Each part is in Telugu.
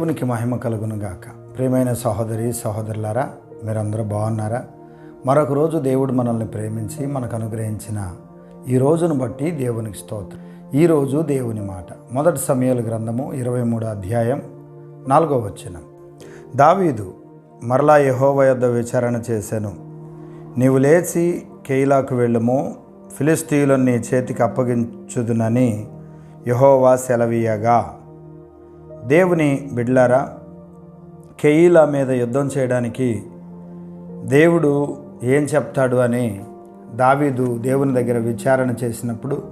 దేవునికి మహిమ కలుగును గాక ప్రియమైన సహోదరి సహోదరులారా మీరందరూ బాగున్నారా? మరొక రోజు దేవుడు మనల్ని ప్రేమించి మనకు అనుగ్రహించిన ఈ రోజును బట్టి దేవునికి స్తోత్రం. ఈ రోజు దేవుని మాట. మొదటి సమయాల గ్రంథము ఇరవై మూడో అధ్యాయం నాలుగో వచనం. దావీదు మరలా యహోవ యొద్ద విచారణ చేశాను నీవు లేచి కెయిలాకు వెళ్ళము ఫిలిస్తీయులను నీ చేతికి అప్పగించుదునని యహోవా సెలవీయగా. దేవుని బిడ్లారా కెయిలా మీద యుద్ధం చేయడానికి దేవుడు ఏం చెప్తాడు అని దావీదు దేవుని దగ్గర విచారణ చేసినప్పుడు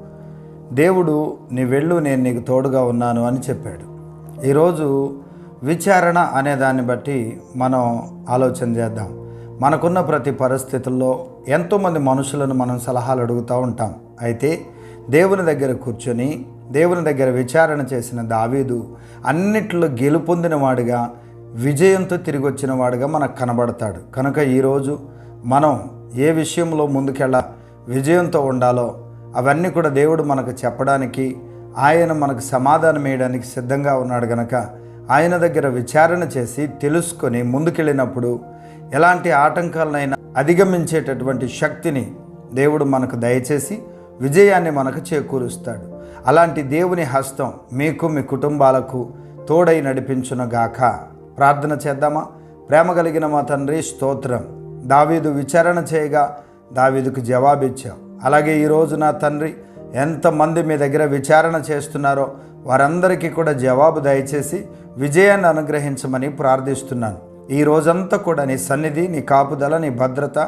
దేవుడు నీ వెళ్ళు నేను నీకు తోడుగా ఉన్నాను అని చెప్పాడు. ఈరోజు విచారణ అనే దాన్ని బట్టి మనం ఆలోచన చేద్దాం. మనకున్న ప్రతి పరిస్థితుల్లో ఎంతోమంది మనుషులను మనం సలహాలు అడుగుతూ ఉంటాం. అయితే దేవుని దగ్గర కూర్చొని దేవుని దగ్గర విచారణ చేసిన దావీదు అన్నిట్లో గెలుపొందిన వాడిగా విజయంతో తిరిగి వచ్చిన వాడిగా మనకు కనబడతాడు. కనుక ఈరోజు మనం ఏ విషయంలో ముందుకెళ్ళ విజయంతో ఉండాలో అవన్నీ కూడా దేవుడు మనకు చెప్పడానికి ఆయన మనకు సమాధానం వేయడానికి సిద్ధంగా ఉన్నాడు గనక ఆయన దగ్గర విచారణ చేసి తెలుసుకొని ముందుకెళ్ళినప్పుడు ఎలాంటి ఆటంకాలనైనా అధిగమించేటటువంటి శక్తిని దేవుడు మనకు దయచేసి విజయాన్ని మనకు చేకూరుస్తాడు. అలాంటి దేవుని హస్తం మీకు మీ కుటుంబాలకు తోడై నడిపించునుగాక. ప్రార్థన చేద్దామా? ప్రేమ కలిగిన మా తండ్రి స్తోత్రం. దావీదు విచారణ చేయగా దావీదుకు జవాబిచ్చావు అలాగే ఈరోజు నా తండ్రి ఎంతమంది మీ దగ్గర విచారణ చేస్తున్నారో వారందరికీ కూడా జవాబు దయచేసి విజయాన్ని అనుగ్రహించమని ప్రార్థిస్తున్నాను. ఈ రోజంతా కూడా నీ సన్నిధి నీ కాపుదల నీ భద్రత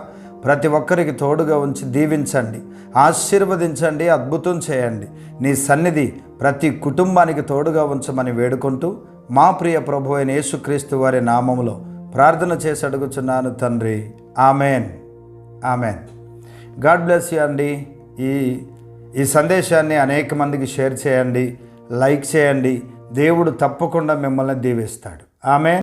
ప్రతి ఒక్కరికి తోడుగా ఉంచి దీవించండి ఆశీర్వదించండి అద్భుతం చేయండి. నీ సన్నిధి ప్రతి కుటుంబానికి తోడుగా ఉంచమని వేడుకుంటూ మా ప్రియ ప్రభు అయిన యేసుక్రీస్తు వారి నామములో ప్రార్థన చేసి అడుగుచున్నాను తండ్రి. Amen. Amen. God bless you అండి. ఈ ఈ సందేశాన్ని అనేక మందికి షేర్ చేయండి లైక్ చేయండి. దేవుడు తప్పకుండా మిమ్మల్ని దీవిస్తాడు. ఆమె